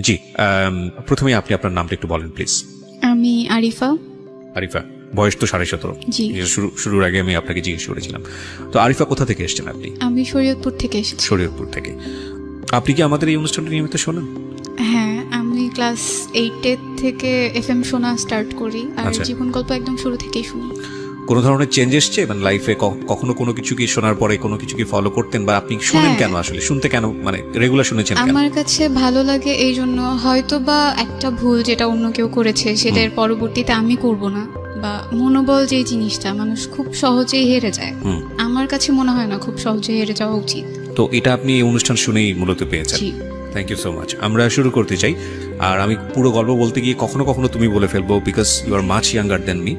জি আম, প্রথমেই আপনি আপনার নামটা একটু বলেন প্লিজ আমি আরিফা। আরিফা বয়স তো সাড়ে সতেরো। শুরুর আগে আমি আপনাকে জিজ্ঞেস করেছিলাম। তো আরিফা কোথা থেকে এসেছেন আপনি? আমি শরীয়তপুর থেকে এসেছি। শরীয়তপুর থেকে। আপনি কি আমাদের এই অনুষ্ঠানটা নিয়মিত শোনেন? হ্যাঁ আমি ক্লাস এইটের থেকে এফ এম শোনা স্টার্ট করি। আর আচ্ছা। জীবন গল্প একদম শুরু থেকেই শুনি। কোনো ধরনের চেঞ্জ এসছে? মানে লাইফে কখনো কোনো কিছু কি শোনার পরে কোনো কিছু কি ফলো করতেন বা আপনি শুনেন হ্যাঁ। কেন আসলে? শুনতে কেন? মানে রেগুলার শুনেছেন কেন? আমার কাছে ভালো লাগে এই জন্য হয়তো বা একটা ভুল যেটা অন্য কেউ করেছে সেটার পরবর্তীতে আমি করব না বা মনোবল যে জিনিসটা মানুষ খুব সহজেই হেরে যায়। আমার কাছে মনে হয় না খুব সহজে হেরে যাওয়া উচিত। তো এটা আপনি এই অনুষ্ঠান শুনেই মূলত পেয়েছেন। থ্যাংক ইউ সো মাচ আমরা শুরু করতে চাই। আর আমি পুরো গল্প বলতে গিয়ে কখনো কখনো তুমি বলে ফেলব because you are much younger than me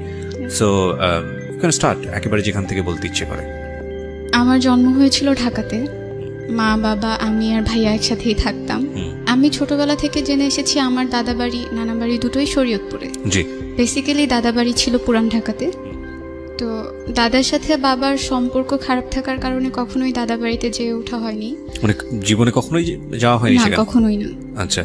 so can start একেবারে যেখান থেকে বলতে ইচ্ছে করে। আমার জন্ম হয়েছিল ঢাকাতে। মা বাবা আমি আর ভাইয়া একসাথেই থাকতাম। আমি ছোটবেলা থেকে জেনে এসেছি আমার দাদা বাড়ি নানা বাড়ি দুটোই শরীয়তপুরে। জি। বেসিক্যালি দাদা বাড়ি ছিল পুরান ঢাকাতে। তো দাদার সাথে বাবার সম্পর্ক খারাপ থাকার কারণে কখনোই দাদা বাড়িতে যেয়ে ওঠা হয়নি। মানে জীবনে কখনোই যাওয়া হয়নি না কখনোই না। আচ্ছা।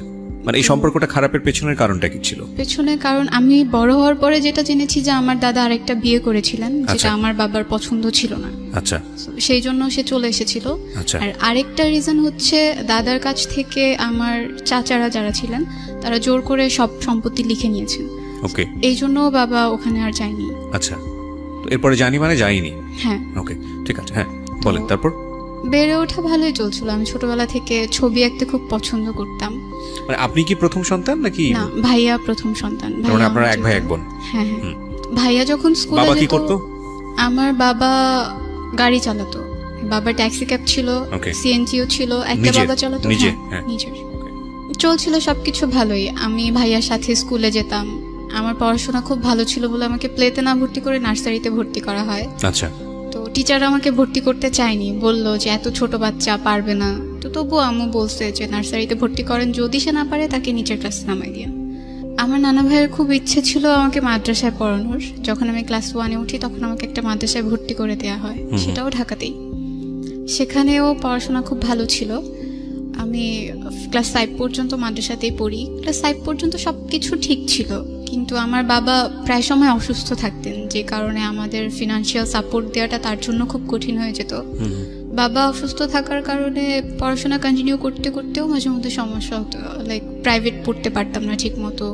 মানে এই সম্পর্কটা খারাপের পেছনের কারণটা কি ছিল? পেছনে কারণ আমি বড় হওয়ার পরে যেটা জেনেছি যে আমার দাদা আরেকটা বিয়ে করেছিলেন যেটা আচ্ছা। আমার বাবার পছন্দ ছিল না। আচ্ছা। সেই জন্য সে চলে এসেছিল। আচ্ছা। আর আরেকটা রিজন হচ্ছে দাদার কাছ থেকে আমার চাচারা যারা ছিলেন তারা জোর করে সব সম্পত্তি লিখে নিয়েছেন। ওকে এই জন্য বাবা ওখানে আর যায়নি। আচ্ছা। তো এরপরে জানি মানে যাইনি হ্যাঁ। ওকে ঠিক আছে। হ্যাঁ বলেন তারপর? বেড়ে ওঠা ভালোই চলছিল। আমি ছোটবেলা থেকে ছবি আঁকতে খুব পছন্দ করতাম। মানে আপনি কি প্রথম সন্তান নাকি না ভাইয়া প্রথম সন্তান। মানে আপনারা এক ভাই এক বোন। হ্যাঁ হ্যাঁ। ভাইয়া যখন স্কুলে বাবা কি করতো? আমার বাবা গাড়ি চালাতো। বাবা ট্যাক্সি ক্যাব ছিল সিএনজিও ছিল একটা? বাবা চালাতো নিজে? হ্যাঁ, হ্যাঁ। নিজের। চলছিল সবকিছু ভালোই। আমি ভাইয়ার সাথে স্কুলে যেতাম। আমার পড়াশোনা খুব ভালো ছিল বলে আমাকে প্লেতে না ভর্তি করে নার্সারিতে ভর্তি করা হয়। আচ্ছা। টিচার আমাকে ভর্তি করতে চায়নি। বলল যে এত ছোট বাচ্চা পারবে না। তো তবুও আম্মু বলছে যে নার্সারিতে ভর্তি করেন যদি সে না পারে তাকে নিচের ক্লাসে নামাই দিন আমার নানা ভাইয়ের খুব ইচ্ছে ছিল আমাকে মাদ্রাসায় পড়ানোর। যখন আমি ক্লাস ওয়ানে উঠি তখন আমাকে একটা মাদ্রাসায় ভর্তি করে দেওয়া হয়। সেটাও ঢাকাতেই। সেখানেও পড়াশোনা খুব ভালো ছিল। আমি ক্লাস ফাইভ পর্যন্ত মাদ্রাসাতেই পড়ি। ক্লাস ফাইভ পর্যন্ত সব কিছু ঠিক ছিল। কিন্তু আমার বাবা প্রায় সময় অসুস্থ থাকতেন যে কারণে আমাদের ফিনান্সিয়াল সাপোর্ট দেওয়াটা তার জন্য খুব কঠিন হয়ে যেত। বাবা অসুস্থ থাকার কারণে পড়াশোনা কন্টিনিউ করতে করতেও মাঝে মধ্যে সমস্যা হতো। লাইক প্রাইভেট পড়তে পারতাম না ঠিক মতো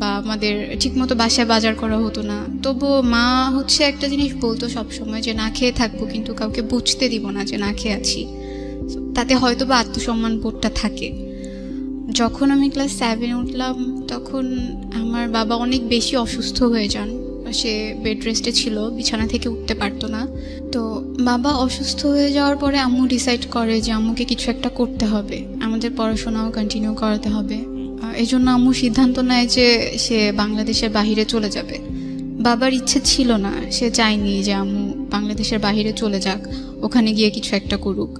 বা আমাদের ঠিকমতো বাসায় বাজার করা হতো না। তবুও মা হচ্ছে একটা জিনিস বলতো সবসময় যে না খেয়ে থাকব কিন্তু কাউকে বুঝতে দিব না যে না খেয়ে আছি। তাতে হয়তো বা আত্মসম্মান বোধটা থাকে। যখন আমি ক্লাস সেভেন উঠলাম, তখন আমার বাবা অনেক বেশি অসুস্থ হয়ে যান। সে বেড রেস্টে ছিল, বিছানা থেকে উঠতে পারতো না। তো বাবা অসুস্থ হয়ে যাওয়ার পরে আম্মু ডিসাইড করে যে আম্মুকে কিছু একটা করতে হবে। আমাদের পড়াশোনাও কন্টিনিউ করাতে হবে। এই জন্য আম্মু সিদ্ধান্ত নেয় যে সে বাংলাদেশের বাহিরে চলে যাবে। বাবার ইচ্ছে ছিল না, সে চায়নি যে আম্মু বাংলাদেশের বাহিরে চলে যাক, ওখানে গিয়ে কিছু একটা করুক।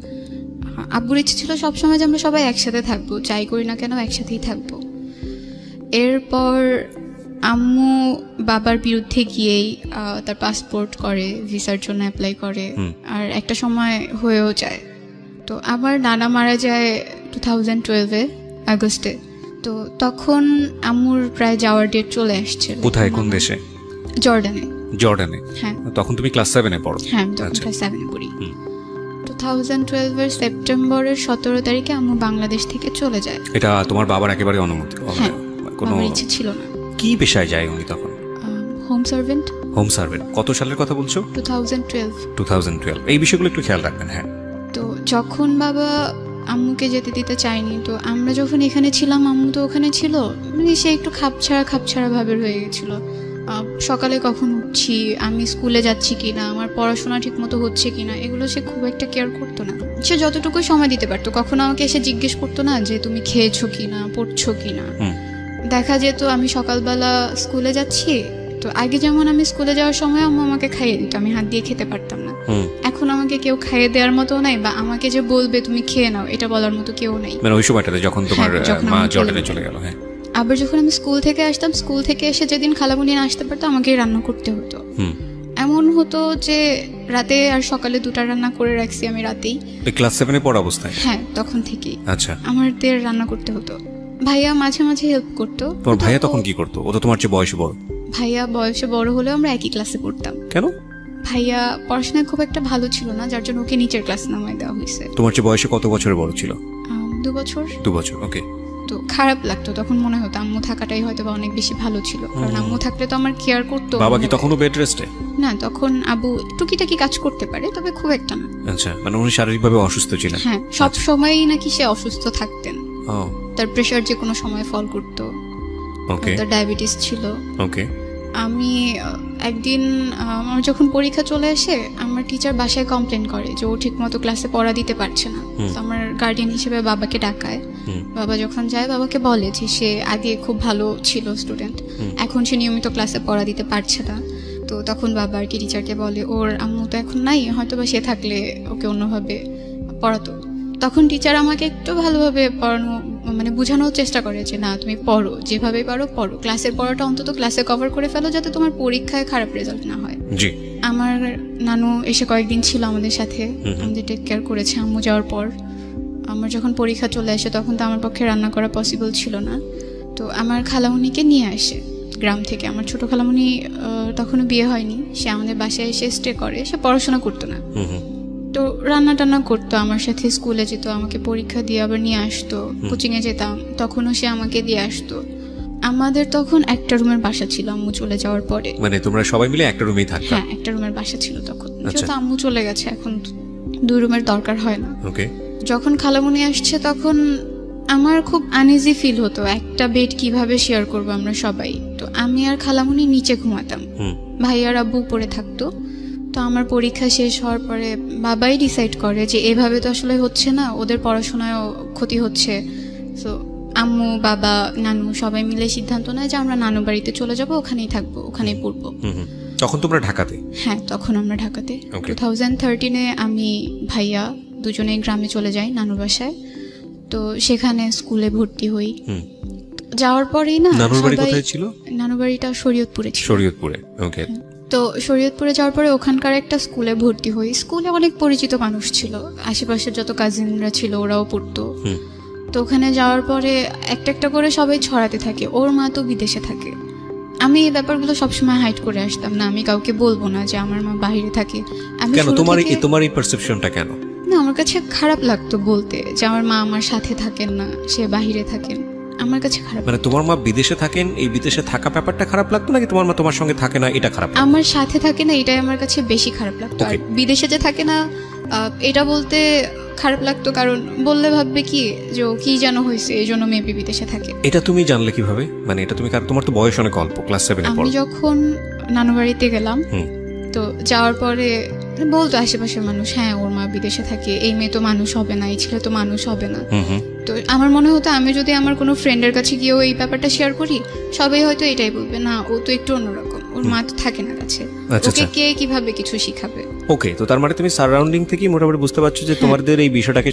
আব্বুর ইচ্ছে ছিল সবসময় যে আমরা সবাই একসাথে থাকব যাই করি না কেন একসাথেই থাকব। এরপর আম্মু বাবার বিরুদ্ধে গিয়েই তার পাসপোর্ট করে ভিসার জন্য অ্যাপ্লাই করে আর একটা সময় হয়েও যায়। তো আমার নানা মারা যায় টু থাউজেন্ড টুয়েলভে আগস্টে। তো তখন আম্মুর প্রায় যাওয়ার ডেট চলে আসছে। কোথায়? কোন দেশে? জর্ডানে। জর্ডানে। হ্যাঁ। তখন তুমি ক্লাস সেভেনে পড়ো? হ্যাঁ তখন আচ্ছা। ক্লাস সেভেনে পড়ি। থাউজেন্ড টুয়েলভের সেপ্টেম্বরের সতেরো তারিখে আম্মু বাংলাদেশ থেকে চলে যায় এটা তোমার বাবার একেবারে অনুমতি হ্যাঁ কোনো ইচ্ছে ছিল না। কি পেশায় যায় উনি তখন? হোম সার্ভেন্ট হোম সার্ভেন্ট কত সালের কথা বলছো? Two thousand twelve two thousand twelve এই বিষয়গুলো একটু খেয়াল রাখবেন হ্যাঁ। তো যখন বাবা আম্মুকে যেতে দিতে চায়নি তো আমরা যখন এখানে ছিলাম আম্মু তো ওখানে ছিল মানে সে একটু খাপছাড়া খাপছাড়া ভাবে রয়ে গেছিল। সকালে কখন উঠছি আমি স্কুলে যাচ্ছি কিনা আমার পড়াশোনা ঠিক মতো হচ্ছে কিনা এগুলো সে খুব একটা কেয়ার করতো না। সে যতটুকুই সময় দিতে পারতো কখনো আমাকে এসে জিজ্ঞেস করতো না যে তুমি খেয়েছো কিনা পড়ছো কিনা। হুম। দেখা যেত আমি সকালবেলা স্কুলে যাচ্ছি তো আগে যেমন আমি স্কুলে যাওয়ার সময় আম্মু আমাকে খাইয়ে দিত আমি হাত দিয়ে খেতে পারতাম না। এখন আমাকে কেউ খাইয়ে দেওয়ার মতো নাই বা আমাকে যে বলবে তুমি খেয়ে নাও এটা বলার মতো কেউ নেই। মানে ওই সময়টাতে যখন তোমার হ্যাঁ, মা জর্ডানে চলে গেল হ্যাঁ। আবার যখন আমি স্কুল থেকে আসতাম স্কুল থেকে এসে যেদিন খালামুনি আসতে পারতো আমাকে রান্না করতে হতো। এমন হতো যে রাতে আর সকালে দুটা রান্না করে রাখছি আমি রাতেই। ক্লাস সেভেনে পড়া অবস্থায়? হ্যাঁ তখন থেকেই। আচ্ছা। আমাদের রান্না করতে হতো। ভাইয়া মাঝে মাঝে হেল্প করতো। তোমার ভাইয়া তখন কি করতো? ও তো তোমার চেয়ে বয়সে বড়। ভাইয়া বয়সে বড় হলেও আমরা একই ক্লাসে পড়তাম। কেন? ভাইয়া পড়াশোনায় খুব একটা ভালো ছিল না যার জন্য ওকে নিচের ক্লাস নামায় দেওয়া হয়েছে। তোমার চেয়ে বয়সে কত বছরের বড় ছিল? দু বছর। দু বছর ওকে তো খারাপ লাগতো। তখন মনে হতো আম্মু থাকাটাই হয়তো বা অনেক বেশি ভালো ছিল। কারণ আম্মু থাকলে তো আমার কেয়ার করতো বাবা কি তখনও বেড রেস্টে না তখন আবু টুকিটাকি কাজ করতে পারে তবে খুব একটা না। আচ্ছা মানে উনি শারীরিকভাবে অসুস্থ ছিলেন? হ্যাঁ সব সময়ই নাকি সে অসুস্থ থাকতেন। ও। তার প্রেসার যে কোনো সময় ফল করতো। ওকে তার ডায়াবেটিস ছিল। ওকে আমি একদিন আমার যখন পরীক্ষা চলে আসে আমার টিচার বাসায় কমপ্লেন করে যে ও ঠিকমতো ক্লাসে পড়া দিতে পারছে না। তো আমার গার্ডিয়ান হিসেবে বাবাকে ডাকায়। বাবা যখন যায় বাবাকে বলে যে সে আগে খুব ভালো ছিল স্টুডেন্ট এখন সে নিয়মিত ক্লাসে পড়া দিতে পারছে না। তো তখন বাবা আর কি টিচারকে বলে ওর আম্মু তো এখন নাই হয়তো বা সে থাকলে ওকে অন্যভাবে পড়াতো। তখন টিচার আমাকে একটু ভালোভাবে পড়ানো মানে বোঝানোর চেষ্টা করে যে না তুমি পড়ো যেভাবে পারো পড়ো। ক্লাসের পড়াটা অন্তত ক্লাসে কভার করে ফেলো যাতে তোমার পরীক্ষায় খারাপ রেজাল্ট না হয়। জি। আমার নানু এসে কয়েকদিন ছিল আমাদের সাথে। আমাদের টেক কেয়ার করেছে আম্মু যাওয়ার পর। আমার যখন পরীক্ষা চলে আসে তখন তো আমার পক্ষে রান্না করা পসিবল ছিল না। তো আমার খালামুনিকে নিয়ে আসে গ্রাম থেকে। আমার ছোট খালামুনি তখনও বিয়ে হয়নি। সে আমাদের বাসায় এসে স্টে করে। সে পড়াশোনা করতো না। তো রান্না টান্না করতো আমার সাথে স্কুলে যেত আমাকে পরীক্ষা দিয়ে আবার নিয়ে আসতো কোচিংয়ে যেতাম তখনও সে আমাকে দিয়ে আসতো। আমাদের তখন একটা রুমের বাসা ছিল আম্মু চলে যাওয়ার পরে। মানে তোমরা সবাই মিলে একটা রুমেই থাকতা? হ্যাঁ একটা রুমের বাসা ছিল তখন। আচ্ছা। যেহেতু আম্মু চলে গেছে এখন দুই রুমের দরকার হয় না। ওকে। যখন খালামুনি আসছে তখন আমার খুব আনইজি ফিল হতো একটা বেড কীভাবে শেয়ার করব আমরা সবাই। তো আমি আর খালামুনি নিচে ঘুমাতাম। ভাই আর আব্বু উপরে থাকতো। তো আমার পরীক্ষা শেষ হওয়ার পরে বাবাই ডিসাইড করে যে এভাবে তো আসলে হচ্ছে না ওদের পড়াশোনায়ও ক্ষতি হচ্ছে। তো আম্মু বাবা নানু সবাই মিলে সিদ্ধান্ত নেয় যে আমরা নানু বাড়িতে চলে যাব ওখানেই থাকব ওখানেই পড়ব। তখন তোমরা ঢাকাতে? হ্যাঁ তখন আমরা ঢাকাতে। টু থাউজেন্ড থার্টিনে আমি ভাইয়া দুজনে গ্রামে চলে যাই নানুর বাসায়। তো সেখানে স্কুলে ভর্তি হই। যাওয়ার পরেই না নানুর বাড়ি কোথায় ছিল? নানুর বাড়িটা শরীয়তপুরে ছিল। শরীয়তপুরে ওকে তো শরীয়তপুরে যাওয়ার পরে ওখানকার একটা স্কুলে ভর্তি হই। স্কুলে অনেক পরিচিত মানুষ ছিল। আশেপাশের যত কাজিনরা ছিল ওরাও পড়তো। তো ওখানে যাওয়ার পরে একটা একটা করে সবাই ছড়াতে থাকে। ওর মা তো বিদেশে থাকে। আমি এই ব্যাপারগুলো সবসময় হাইড করে আসতাম না। আমি কাউকে বলব না যে আমার মা বাইরে থাকে। আমি কেন? তোমার এই তোমার এই পারসেপশনটা কেন? না আমার কাছে খারাপ লাগতো বলতে যে আমার মা আমার সাথে থাকেন না সে বাহিরে থাকেন। আমার কাছে খারাপ মানে তোমার মা বিদেশে থাকেন এই বিদেশে থাকা ব্যাপারটা খারাপ লাগতো নাকি তোমার মা তোমার সঙ্গে থাকে না এটা খারাপ আমার সাথে থাকে না এটাই আমার কাছে বেশি খারাপ লাগতো। আর বিদেশে যে থাকে না এটা বলতে খারাপ লাগতো কারণ বললে ভাববে কি যে ও কি যেন হয়েছে এই জন্য মেবি বিদেশে থাকে। এটা তুমি জানলে কীভাবে? মানে এটা তুমি তোমার তো বয়স অনেক অল্প ক্লাস সেভেনে আমি যখন নানু বাড়িতে গেলাম তো যাওয়ার পরে বলতো আশেপাশের মানুষ হ্যাঁ ওর মা বিদেশে থাকে এই মেয়ে তো মানুষ হবে না এই ছেলে তো মানুষ হবে না। তো আমার মনে হতো আমি যদি আমার কোনো ফ্রেন্ডের কাছে গিয়েও এই ব্যাপারটা শেয়ার করি সবাই হয়তো এটাই বলবে না ও তো একটু অন্যরকম ওর মা তো থাকে না কাছে। আচ্ছা, ওকে আচ্ছা। কে কীভাবে কিছু শিখাবে? ওকে তো তার মানে তুমি সারাউন্ডিং থেকেই মোটামুটি বুঝতে পারছ যে তোমাদের এই বিষয়টাকে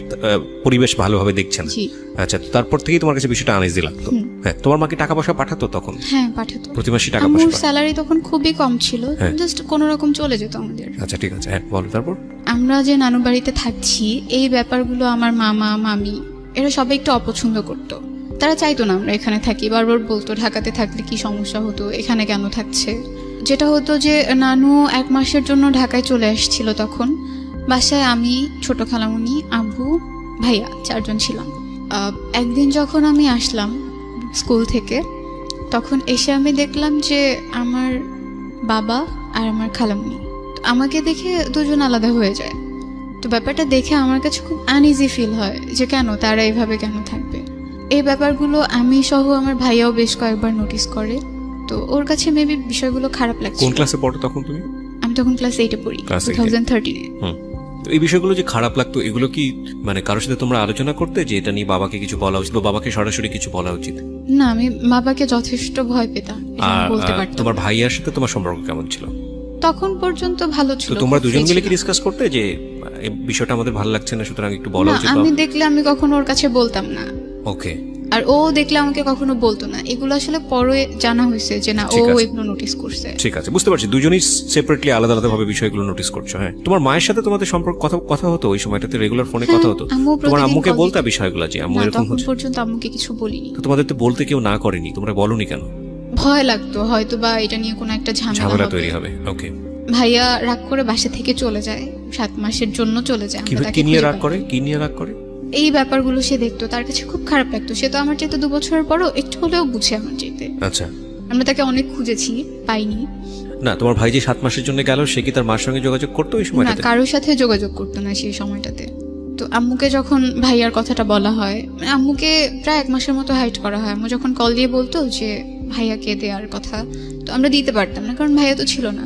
পরিবেশ ভালোভাবে দেখছেন আচ্ছা তারপর থেকেই তোমার কাছে বিষয়টা আনেজি লাগতো। হ্যাঁ তোমার মাকে টাকা পয়সা পাঠাতো তখন? হ্যাঁ পাঠাতো। প্রতি মাসে টাকা পয়সা পাঠাতো? স্যালারি তখন খুবই কম ছিল। হ্যাঁ। জাস্ট কোনো রকম চলে যেত আমাদের। আচ্ছা ঠিক আছে। হ্যাঁ বলো তারপর। আমরা যে নানু বাড়িতে থাকছি এই ব্যাপারগুলো আমার মামা মামি এরা সবাই একটু অপছন্দ করতো। তারা চাইতো না আমরা এখানে থাকি। বারবার বলতো ঢাকাতে থাকলে কি সমস্যা হতো? এখানে কেন থাকছে? যেটা হতো যে নানু এক মাসের জন্য ঢাকায় চলে আসছিল তখন। বাসায় আমি, ছোট খালামুনি আব্বু ভাইয়া চারজন ছিলাম। একদিন যখন আমি আসলাম স্কুল থেকে, তখন এসে আমি দেখলাম যে আমার বাবা আর আমার খালামুনি। আমাকে দেখে দুজন আলাদা হয়ে যায়। তো ব্যাপারটা দেখে আমার কাছে খুব আনইজি ফিল হয় যে কেন তারা এইভাবে কেন থাকবে। এই ব্যাপারগুলো আমি সহ আমার ভাইয়াও বেশ কয়েকবার নোটিস করে। তো ওর কাছে মেবি বিষয়গুলো খারাপ লাগছে। কোন ক্লাসে পড়ো তখন তুমি? আমি তখন ক্লাস এইটে পড়ি Class টু eight এ। থাউজেন্ড থার্টিনে তো এই বিষয়গুলো যে খারাপ লাগতো এগুলো কি মানে কারোর সাথে তোমরা আলোচনা করতে যে এটা নিয়ে বাবাকে কিছু বলা উচিত বা বাবাকে সরাসরি কিছু বলা উচিত? না আমি বাবাকে যথেষ্ট ভয় পেতাম বলতে পারতাম। তোমার ভাইয়ার সাথে তোমার সম্পর্ক কেমন ছিল? তখন পর্যন্ত ভালো ছিল তো তোমরা দুজন মিলে কি ডিসকাস করতে যে এই বিষয়টা আমাদের ভালো লাগছে না সুতরাং একটু বলা উচিত আমি দেখলে আমি কখনো ওর কাছে বলতাম না। ওকে আর ও দেখলে আমাকে কখনো বলতো না। এগুলো আসলে পরে জানা হয়েছে যে না ও। এগুলো নোটিস করছে। ঠিক আছে বুঝতে পারছি। দুজনেই সেপারেটলি আলাদা আলাদা ভাবে বিষয়গুলো নোটিস করছ হ্যাঁ। তোমার মায়ের সাথে তোমাদের সম্পর্ক কথা কথা হতো ওই সময়টাতে? রেগুলার ফোনে কথা হতো? তোমার আম্মুকে বলতে বিষয়গুলো যে আম্মু এরকম হচ্ছে? পর্যন্ত আম্মুকে কিছু বলিনি। তো তোমাদের তো বলতে কেউ না করেনি তোমরা বলনি কেন? ভয় লাগতো হয়তো বা এটা নিয়ে কোনো একটা ঝামেলা তৈরি হবে ওকে ভাইয়া রাগ করে বাসা থেকে চলে যায় সাত মাসের জন্য চলে যায় কি নিয়ে রাগ করে? কি নিয়ে রাগ করে? এই ব্যাপারগুলো সে দেখতো তার কাছে খুব খারাপ লাগতো। সে তো আমার চাইতে দু বছরের পরও একটু হলেও বুঝে আমার চাইতে। আচ্ছা। আমরা তাকে অনেক খুঁজেছি পাইনি। না তোমার ভাই যে সাত মাসের জন্য গেল সে কি তার মার সঙ্গে যোগাযোগ করতো ওই না সময়টাতে কারোর সাথে যোগাযোগ করতো না সেই সময়টাতে। তো আম্মুকে যখন ভাইয়ার কথাটা বলা হয় মানে আম্মুকে প্রায় এক মাসের মতো হাইট করা হয়। আম্মু যখন কল দিয়ে বলতো যে ভাইয়াকে দেওয়ার কথা। তো আমরা দিতে পারতাম না কারণ ভাইয়া তো ছিল না।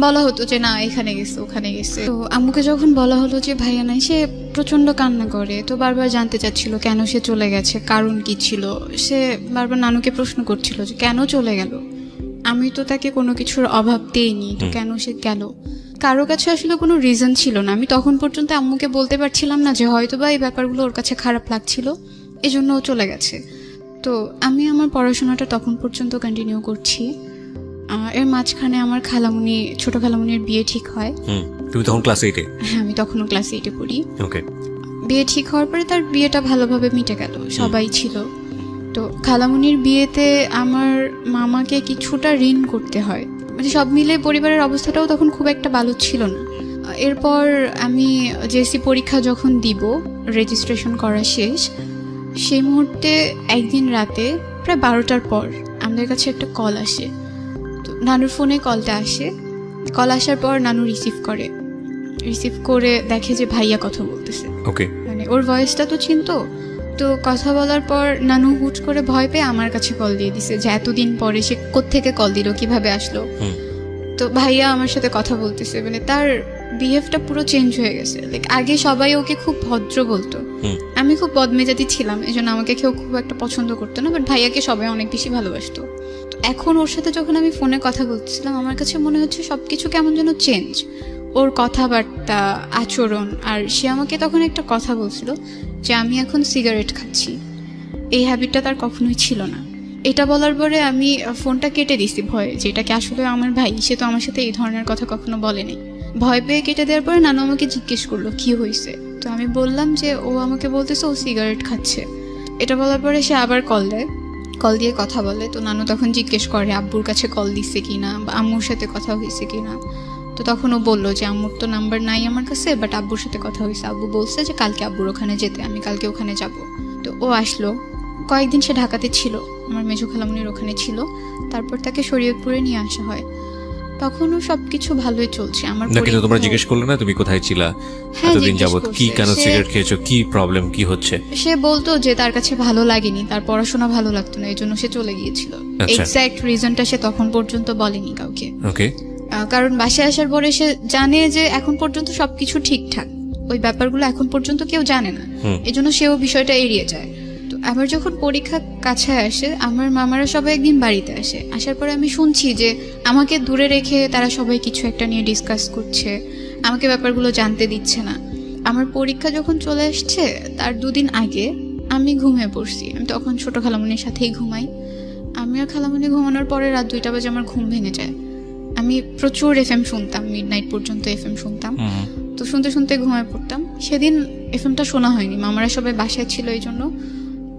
বলা হতো যে না এখানে গেছে ওখানে গেছে। তো আম্মুকে যখন বলা হলো যে ভাইয়া নাই সে প্রচণ্ড কান্না করে। তো বারবার জানতে চাচ্ছিল কেন সে চলে গেছে কারণ কি ছিল? সে বারবার নানুকে প্রশ্ন করছিল যে কেন চলে গেল? আমি তো তাকে কোনো কিছুর অভাব দিইনি তো কেন সে গেল? কারও কাছে আসলে কোনো রিজন ছিল না। আমি তখন পর্যন্ত আম্মুকে বলতে পারছিলাম না যে হয়তো বা এই ব্যাপারগুলো ওর কাছে খারাপ লাগছিল এজন্য ও চলে গেছে। তো আমি আমার পড়াশোনাটা তখন পর্যন্ত কন্টিনিউ করছি। এর মাঝখানে আমার খালামুনি ছোট খালামুনির বিয়ে ঠিক হয়। তুমি তখন ক্লাস এইটে হ্যাঁ আমি তখনও ক্লাস এইটে পড়ি। ওকে বিয়ে ঠিক হওয়ার পরে তার বিয়েটা ভালোভাবে মিটে গেল সবাই ছিল। তো খালামুনির বিয়েতে আমার মামাকে কিছুটা ঋণ করতে হয়। মানে সব মিলে পরিবারের অবস্থাটাও তখন খুব একটা ভালো ছিল না। এরপর আমি জেসি পরীক্ষা যখন দিব রেজিস্ট্রেশন করা শেষ সেই মুহূর্তে একদিন রাতে প্রায় বারোটার পর আমাদের কাছে একটা কল আসে। নানুর ফোনে কলটা আসে। কল আসার পর নানু রিসিভ করে। রিসিভ করে দেখে যে ভাইয়া কথা বলতেছে। ওকে মানে ওর ভয়েসটা তো চিনতো তো। কথা বলার পর নানু হুট করে ভয় পেয়ে আমার কাছে কল দিয়ে দিছে যে এতদিন পরে সে কোত্থেকে কল দিল কীভাবে আসলো। তো ভাইয়া আমার সাথে কথা বলতেছে মানে তার বিহেভটা পুরো চেঞ্জ হয়ে গেছে। লাইক আগে সবাই ওকে খুব ভদ্র বলতো। আমি খুব বদমেজাজি ছিলাম এই জন্য আমাকে কেউ খুব একটা পছন্দ করতো না বাট ভাইয়াকে সবাই অনেক বেশি ভালোবাসতো। এখন ওর সাথে যখন আমি ফোনে কথা বলছিলাম, আমার কাছে মনে হচ্ছে সব কিছু কেমন যেন চেঞ্জ ওর কথাবার্তা, আচরণ, আর সে আমাকে তখন একটা কথা বলছিল যে, আমি এখন সিগারেট খাচ্ছি। এই হ্যাবিটটা তার কখনোই ছিল না। এটা বলার পরে আমি ফোনটা কেটে দিছি ভয়ে, যে আসলে আমার ভাই? সে তো আমার সাথে এই ধরনের কথা কখনো বলেনি ভয় পেয়ে কেটে দেওয়ার পরে নানু আমাকে জিজ্ঞেস করল, কি হয়েছে? তো আমি বললাম যে, ও আমাকে বলতেছে ও সিগারেট খাচ্ছে। এটা বলার পরে সে আবার কল দেয়। কল দিয়ে কথা বলে, তো নানু তখন জিজ্ঞেস করে, আব্বুর কাছে কল দিছে কিনা বা আম্মুর সাথে কথা হয়েছে কিনা? তো তখন ও বলল যে, আম্মুর তো নাম্বার নাই আমার কাছে বাট আব্বুর সাথে কথা হয়েছে। আব্বু বলছে যে, কালকে আব্বুর ওখানে যেতে, আমি কালকে ওখানে যাব। তো ও আসলো। কয়েকদিন সে ঢাকাতে ছিল, আমার মেজো খালামুনির ওখানে ছিল। তারপর তাকে শরীয়তপুরে নিয়ে আসা হয়। তখনও সবকিছু ভালোই চলছে। আমার না কিন্তু তোমরা জিজ্ঞেস করলে না তুমি কোথায় ছিলা? হ্যাঁ, এতদিন যাবত কি কেন সিগারেট খেয়েছো? কি প্রবলেম কি হচ্ছে? সে বলতো যে তার কাছে ভালো লাগেনি তার পড়াশোনা ভালো লাগতো না এই জন্য সে চলে গিয়েছিল। আচ্ছা। এক্স্যাক্ট রিজনটা সে তখন পর্যন্ত বলেনি কাউকে। ওকে কারণ বাসায় আসার পরে সে জানে যে এখন পর্যন্ত সবকিছু ঠিকঠাক। ওই ব্যাপারগুলো এখন পর্যন্ত কেউ জানে না। হুম। এই জন্য সেও বিষয়টা এড়িয়ে যায়। আবার যখন পরীক্ষা কাছে আসে আমার মামারা সবাই একদিন বাড়িতে আসে। আসার পরে আমি শুনছি যে আমাকে দূরে রেখে তারা সবাই কিছু একটা নিয়ে ডিসকাস করছে। আমাকে ব্যাপারগুলো জানতে দিচ্ছে না। আমার পরীক্ষা যখন চলে আসছে তার দুদিন আগে আমি ঘুমিয়ে পড়ছি। আমি তখন ছোটো খালামনির সাথেই ঘুমাই। আমি আর খালামনি ঘুমানোর পরে রাত দুইটা বাজে আমার ঘুম ভেঙে যায়। আমি প্রচুর এফ এম শুনতাম মিড নাইট পর্যন্ত এফ এম শুনতাম। তো শুনতে শুনতে ঘুমায় পড়তাম। সেদিন এফ এমটা শোনা হয়নি। মামারা সবাই বাসায় ছিল এই জন্য।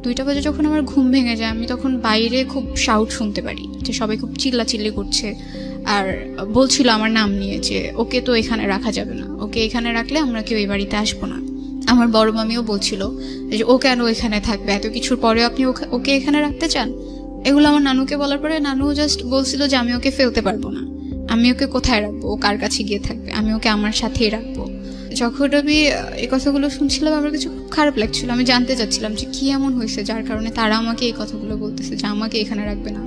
দুইটা বাজে যখন আমার ঘুম ভেঙে যায়, আমি তখন বাইরে খুব শাউট শুনতে পারি যে সবাই খুব চিল্লাচিল্লি করছে। আর বলছিল আমার নাম নিয়ে যে, ওকে তো এখানে রাখা যাবে না। ওকে এখানে রাখলে আমরা কেউ এই বাড়িতে আসব না। আমার বড় মামিও বলছিল যে, ও কেন এখানে থাকবে? এত কিছুর পরেও আপনি ওকে- এখানে রাখতে চান? এগুলো আমার নানুকে বলার পরে নানু জাস্ট বলছিল যে, আমি ওকে ফেলতে পারব না। আমি ওকে কোথায় রাখব? ও কার কাছে গিয়ে থাকবে? আমি ওকে আমার সাথেই রাখব। যখন আমি এই কথাগুলো শুনছিলাম আমার কিছু খুব খারাপ লাগছিল। আমি জানতে চাচ্ছিলাম যে কি এমন হয়েছে যার কারণে তারা আমাকে এই কথাগুলো বলতেছে যে আমাকে এখানে রাখবে না।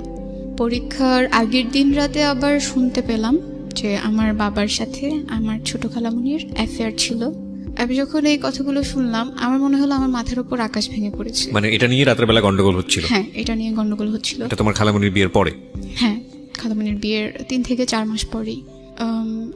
পরীক্ষার আগের দিন রাতে আবার শুনতে পেলাম যে আমার বাবার সাথে আমার ছোট খালামুনির অ্যাফেয়ার ছিল। আমি যখন এই কথাগুলো শুনলাম আমার মনে হলো আমার মাথার উপর আকাশ ভেঙে পড়েছে। মানে এটা নিয়ে রাতের বেলা গন্ডগোল হচ্ছিল? হ্যাঁ এটা নিয়ে গন্ডগোল হচ্ছিল। এটা তোমার খালামনির বিয়ের পরে? হ্যাঁ খালামুনির বিয়ের তিন থেকে চার মাস পরেই।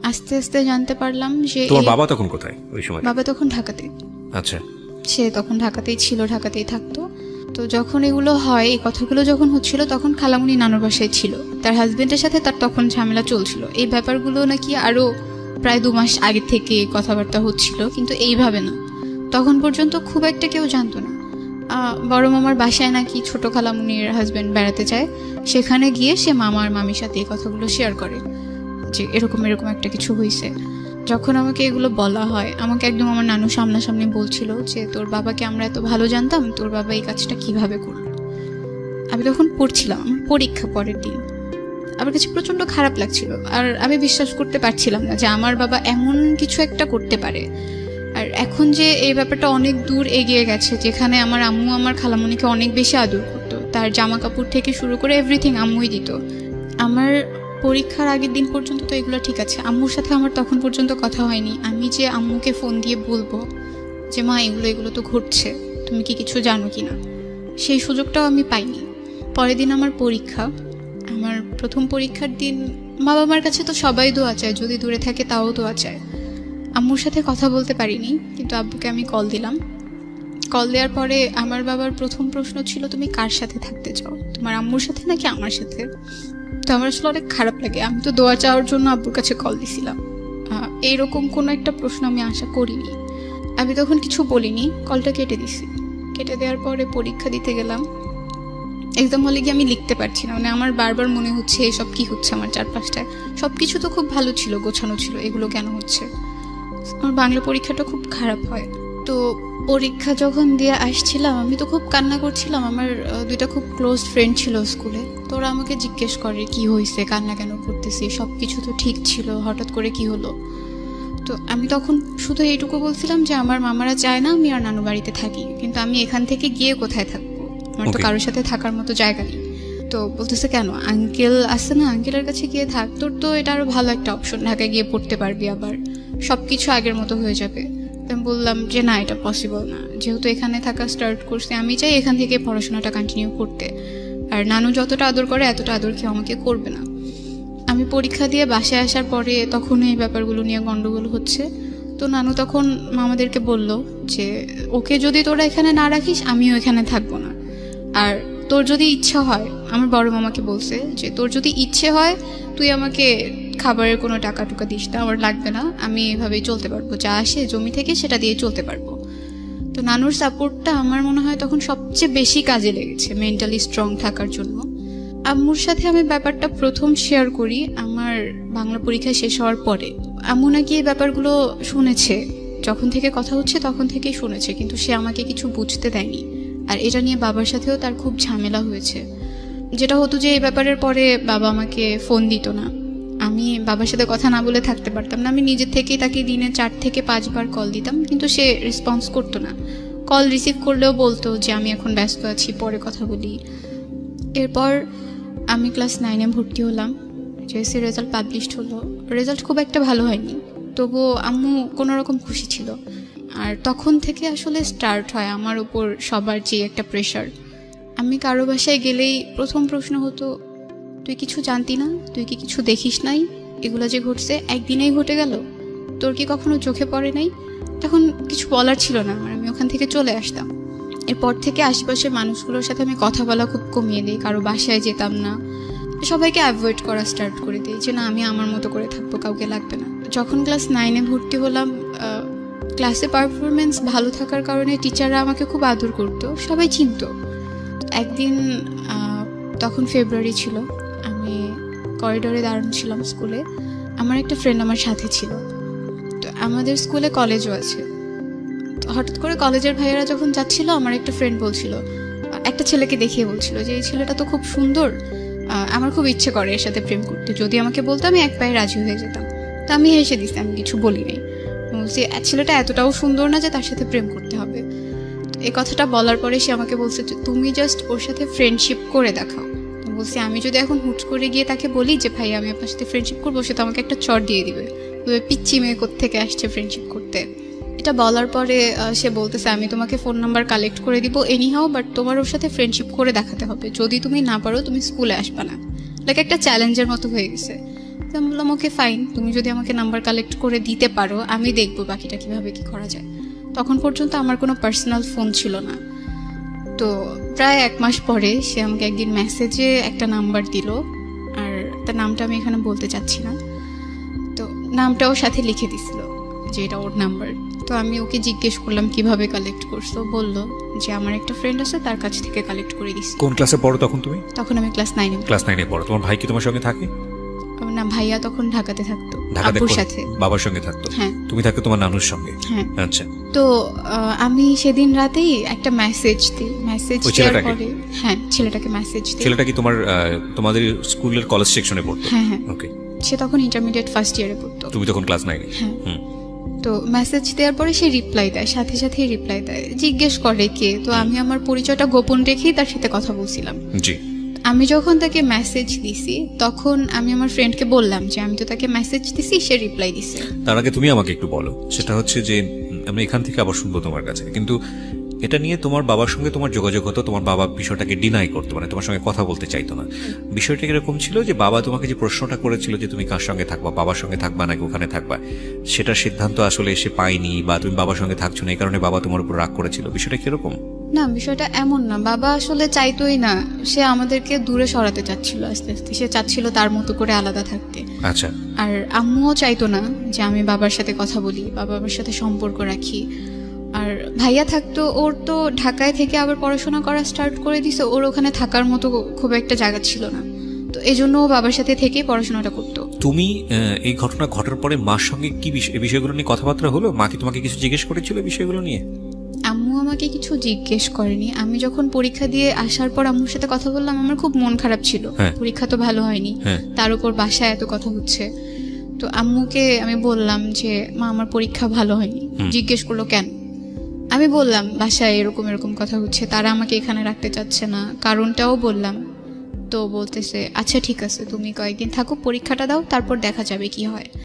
আস্তে আস্তে জানতে পারলাম যে তোমার বাবা তখন কোথায় ওই সময়? বাবা তখন ঢাকাতে আচ্ছা। সে তখন ঢাকাতেই ছিল ঢাকাতেই থাকতো। তো যখন এগুলো হয় এই কথাগুলো যখন হচ্ছিল তখন খালামুনি নানুর বাসায় ছিল। তার হাজবেন্ডের সাথে তার তখন ঝামেলা চলছিল। এই ব্যাপারগুলো নাকি আরও প্রায় দু মাস আগে থেকে কথাবার্তা হচ্ছিল কিন্তু এইভাবে না। তখন পর্যন্ত খুব একটা কেউ জানতো না। আহ, বড় মামার বাসায় নাকি ছোট খালামুনির হাজবেন্ড বেড়াতে যায়। সেখানে গিয়ে সে মামার মামির সাথে এই কথাগুলো শেয়ার করে। যে এরকম এরকম একটা কিছু হয়েছে যখন আমাকে এগুলো বলা হয়, আমাকে একদম আমার নানু সামনাসামনি বলছিল যে, তোর বাবাকে আমরা এত ভালো জানতাম, তোর বাবা এই কাজটা কীভাবে করল? আমি তখন পড়ছিলাম, আমার পরীক্ষা পরের দিন। আমার কাছে প্রচণ্ড খারাপ লাগছিল, আর আমি বিশ্বাস করতে পারছিলাম না যে আমার বাবা এমন কিছু একটা করতে পারে। আর এখন যে এই ব্যাপারটা অনেক দূর এগিয়ে গেছে, যেখানে আমার আম্মু আমার খালামণিকে অনেক বেশি আদর করতো, তার জামা কাপড় থেকে শুরু করে এভরিথিং আম্মুই দিত। আমার পরীক্ষার আগের দিন পর্যন্ত তো এগুলো ঠিক আছে। আম্মুর সাথে আমার তখন পর্যন্ত কথা হয়নি। আমি যে আম্মুকে ফোন দিয়ে বলব যে, মা, এগুলো এগুলো তো ঘটছে। তুমি কি কিছু জানো কি না সেই সুযোগটাও আমি পাইনি। পরের দিন আমার পরীক্ষা। আমার প্রথম পরীক্ষার দিন মা বাবার কাছে তো সবাই দোয়া চায়। যদি দূরে থাকে তাও দোয়া চায়। আম্মুর সাথে কথা বলতে পারিনি, কিন্তু আব্বুকে আমি কল দিলাম। কল দেওয়ার পরে আমার বাবার প্রথম প্রশ্ন ছিল, তুমি কার সাথে থাকতে চাও? তোমার আম্মুর সাথে নাকি আমার সাথে? তো আমার আসলে অনেক খারাপ লাগে। আমি তো দোয়া চাওয়ার জন্য আব্বুর কাছে কল দিছিলাম। এইরকম কোনো একটা প্রশ্ন আমি আশা করিনি। আমি তখন কিছু বলিনি কলটা কেটে দিছি। কেটে দেওয়ার পরে পরীক্ষা দিতে গেলাম। এক্সাম হলে গিয়ে আমি লিখতে পারছি না। মানে আমার বারবার মনে হচ্ছে, এসব কি হচ্ছে আমার চারপাশটায়? সব কিছু তো খুব ভালো ছিল, গোছানো ছিল, এগুলো কেন হচ্ছে? আমার বাংলা পরীক্ষাটা খুব খারাপ হয়। তো পরীক্ষা যখন দিয়ে আসছিলাম আমি তো খুব কান্না করছিলাম। আমার দুইটা খুব ক্লোজ ফ্রেন্ড ছিল স্কুলে। তো ওরা আমাকে জিজ্ঞেস করে কি হয়েছে কান্না কেন করতেছি? সব কিছু তো ঠিক ছিল। হঠাৎ করে কি হলো? তো আমি তখন শুধু এইটুকু বলছিলাম যে আমার মামারা চায় না আমি আর নানু বাড়িতে থাকি। কিন্তু আমি এখান থেকে গিয়ে কোথায় থাকব? আমার তো কারোর সাথে থাকার মতো জায়গা নেই। তো বলতেছে কেন? আঙ্কেল আছে না? আঙ্কেলের কাছে গিয়ে থাক। তোর তো এটা আরও ভালো একটা অপশন ঢাকায় গিয়ে পড়তে পারবি আবার। সব কিছু আগের মতো হয়ে যাবে। আমি বললাম যে, না, এটা পসিবল না। যেহেতু এখানে থাকা স্টার্ট করছি, আমি চাই এখান থেকে পড়াশোনাটা কন্টিনিউ করতে। আর নানু যতটা আদর করে, এতটা আদর কেউ আমাকে করবে না। আমি পরীক্ষা দিয়ে বাসায় আসার পরে তখন এই ব্যাপারগুলো নিয়ে গন্ডগোল হচ্ছে। তো নানু তখন মামাদেরকে বলল যে, ওকে যদি তোরা এখানে না রাখিস, আমিও এখানে থাকব না। আর তোর যদি ইচ্ছা হয়, আমার বড় মামাকে বলছে যে, তোর যদি ইচ্ছে হয়, তুই আমাকে খাবারের কোনো টাকা টুকা দিস না, আমার লাগবে না, আমি এভাবেই চলতে পারব। যা আসে জমি থেকে সেটা দিয়ে চলতে পারব। তো নানুর সাপোর্টটা আমার মনে হয় তখন সবচেয়ে বেশি কাজে লেগেছে মেন্টালি স্ট্রং থাকার জন্য। আম্মুর সাথে আমি ব্যাপারটা প্রথম শেয়ার করি, আমার বাংলা পরীক্ষা শেষ হওয়ার পরে। আম্মু নাকি এই ব্যাপারগুলো শুনেছে, যখন থেকে কথা হচ্ছে তখন থেকেই শুনেছে, কিন্তু সে আমাকে কিছু বুঝতে দেয়নি। আর এটা নিয়ে বাবার সাথেও তার খুব ঝামেলা হয়েছে। যেটা হতো যে এই ব্যাপারের পরে বাবা আমাকে ফোন দিত না। আমি বাবার সাথে কথা না বলে থাকতে পারতাম না। আমি নিজের থেকেই তাকে দিনে চার থেকে পাঁচবার কল দিতাম, কিন্তু সে রেসপন্স করতো না। কল রিসিভ করলেও বলতো যে, আমি এখন ব্যস্ত আছি, পরে কথা বলি। এরপর আমি ক্লাস নাইনে ভর্তি হলাম। জেএসসি রেজাল্ট পাবলিশড হলো। রেজাল্ট খুব একটা ভালো হয়নি। তবুও আম্মু কোনো রকম খুশি ছিল। আর তখন থেকে আসলে স্টার্ট হয় আমার উপর সবার যে একটা প্রেশার আমি কারও বাসায় গেলেই প্রথম প্রশ্ন হতো তুই কিছু জানতি না? তুই কি কিছু দেখিস নাই? এগুলো যে ঘটছে, একদিনেই ঘটে গেল। তোর কি কখনো চোখে পড়ে নাই? তখন কিছু বলার ছিল না আমার আমি ওখান থেকে চলে আসতাম। এরপর থেকে আশেপাশের মানুষগুলোর সাথে আমি কথা বলা খুব কমিয়ে দিই, কারও বাসায় যেতাম না। সবাইকে অ্যাভয়েড করা স্টার্ট করে দিই যে, না, আমি আমার মতো করে থাকব, কাউকে লাগবে না। যখন ক্লাস নাইনে ভর্তি হলাম ক্লাসে পারফরমেন্স ভালো থাকার কারণে টিচাররা আমাকে খুব আদর করতো, সবাই চিনত। একদিন তখন ফেব্রুয়ারি ছিল। করিডোরে দাঁড়ানো ছিলাম স্কুলে। আমার একটা ফ্রেন্ড আমার সাথে ছিল। তো আমাদের স্কুলে কলেজও আছে। তো হঠাৎ করে কলেজের ভাইয়েরা যখন যাচ্ছিল, আমার একটা ফ্রেন্ড বলছিল, একটা ছেলেকে দেখিয়ে বলছিল যে, এই ছেলেটা তো খুব সুন্দর। আমার খুব ইচ্ছে করে এর সাথে প্রেম করতে। যদি আমাকে বলতো, আমি এক পায়ে রাজি হয়ে যেতাম। তো আমি হেসে দিছি, আমি কিছু বলি নাই বলছি ছেলেটা এতটাও সুন্দর না যে তার সাথে প্রেম করতে হবে। এই কথাটা বলার পরে সে আমাকে বলছে যে, তুমি জাস্ট ওর সাথে ফ্রেন্ডশিপ করে দেখাও। বলছি, আমি যদি এখন হুট করে গিয়ে তাকে বলি যে, ভাই, আমি আপনার সাথে ফ্রেন্ডশিপ করব, সে তো আমাকে একটা চট দিয়ে দিবে। পিচ্ছি মেয়ে থেকে আসছে ফ্রেন্ডশিপ করতে? এটা বলার পরে সে বলতেছে, আমি তোমাকে ফোন নাম্বার কালেক্ট করে দিব এনিহাও বাট তোমার ওর সাথে ফ্রেন্ডশিপ করে দেখাতে হবে। যদি তুমি না পারো, তুমি স্কুলে আসবে না। লাইক একটা চ্যালেঞ্জের মতো হয়ে গেছে। তো আমি বললাম ওকে ফাইন তুমি যদি আমাকে নাম্বার কালেক্ট করে দিতে পারো, আমি দেখব বাকিটা কীভাবে কি করা যায়। তখন পর্যন্ত আমার কোনো পার্সোনাল ফোন ছিল না। তো প্রায় এক মাস পরে সে আমাকে একদিন মেসেজে একটা নাম্বার দিল আর তার নামটা আমি এখানে বলতে চাচ্ছি না। তো নামটাও সাথে লিখে দিছিল যে এটা ওর নাম্বার তো আমি ওকে জিজ্ঞেস করলাম কীভাবে কালেক্ট করছ? বলল যে আমার একটা ফ্রেন্ড আছে তার কাছ থেকে কালেক্ট করে দিছি। কোন ক্লাসে পড়ো তখন তুমি? তখন আমি ক্লাস নাইনে ক্লাস নাইনে পড়ো। তোমার ভাই কি তোমার সঙ্গে থাকে? না ভাইয়া তখন ঢাকাতে থাকতো আব্বুর সাথে। বাবার সঙ্গে থাকতো? হ্যাঁ। তুমি থাকতো তোমার নানুর সঙ্গে? হ্যাঁ। আচ্ছা। তো আমি সেদিন রাতেই একটা মেসেজ দিই। মেসেজ দেওয়ার পরে হ্যাঁ ছেলেটাকে মেসেজ দিই। ছেলেটা কি তোমার তোমাদের স্কুলের কলেজ সেকশনে পড়তো? হ্যাঁ হ্যাঁ। ওকে সে তখন ইন্টারমিডিয়েট ফার্স্ট ইয়ারে পড়তো। তুমি তখন ক্লাস নাইনে হ্যাঁ। তো মেসেজ দেওয়ার পরে সে রিপ্লাই দেয় সাথে সাথেই রিপ্লাই দেয়। জিজ্ঞেস করে কে? তো আমি আমার পরিচয়টা গোপন রেখেই তার সাথে কথা বলছিলাম। জি। আমি যখন তাকে মেসেজ দিছি, তখন আমি আমার ফ্রেন্ডকে বললাম যে, আমি তো তাকে মেসেজ দিছি, সে রিপ্লাই দিছে। তার আগে তুমি আমাকে একটু বলো। সেটা হচ্ছে যে আমরা এখান থেকে আবার শুনব তোমার কাছে। কিন্তু এটা নিয়ে তোমার বাবার সঙ্গে তোমার যোগাযোগ হতো, তোমার বাবা বিষয়টাকে ডিনাই করতো মানে তোমার সঙ্গে কথা বলতে চাইতো না। বিষয়টা এরকম ছিল যে, বাবা তোমাকে যে প্রশ্নটা করেছিল যে, তুমি কার সঙ্গে থাকবা? বাবার সঙ্গে থাকবা নাকি ওখানে থাকবা? সেটার সিদ্ধান্ত আসলে এসে পাইনি বা তুমি বাবার সঙ্গে থাকছো না, এই কারণে বাবা তোমার উপর রাগ করেছিল। বিষয়টা কীরকম? না বিষয়টা এমন না। বাবা আসলে চাইতোই না সে আমাদেরকে দূরে সরাতে চাচ্ছিল আস্তে আস্তে। সে চাচ্ছিল তার মতো করে আলাদা থাকতে। আচ্ছা। আর আম্মুও চাইতো না যে আমি বাবার সাথে কথা বলি বা বাবার সাথে সম্পর্ক রাখি। আর ভাইয়া থাকতো ওর তো ঢাকায় থেকে আবার পড়াশোনা করা স্টার্ট করে দিছে ওর ওখানে থাকার মতো খুব একটা জায়গা ছিল না। তো এই জন্য ও বাবার সাথে থেকেই পড়াশোনাটা করতো। তুমি আহ, এই ঘটনা ঘটার পরে মার সঙ্গে কি বিষয় এই বিষয়গুলো নিয়ে কথাবার্তা হলো? মা কি তোমাকে কিছু জিজ্ঞেস করেছিল এই বিষয়গুলো নিয়ে? আমাকে কিছু জিজ্ঞেস করেনি। আমি যখন পরীক্ষা দিয়ে আসার পর আম্মুর সাথে কথা বললাম আমার খুব মন খারাপ ছিল। হ্যাঁ। পরীক্ষা তো ভালো হয়নি। হ্যাঁ। তার উপর বাসায় এত কথা হচ্ছে। তো আম্মুকে আমি বললাম যে মা আমার পরীক্ষা ভালো হয়নি। জিজ্ঞেস করল কেন? আমি বললাম বাসায় এরকম এরকম কথা হচ্ছে। তারা আমাকে এখানে রাখতে চাচ্ছে না। কারণটাও বললাম। তো বলতেছে আচ্ছা ঠিক আছে। তুমি কয়েকদিন থাকো পরীক্ষাটা দাও তারপর দেখা যাবে কি হয়।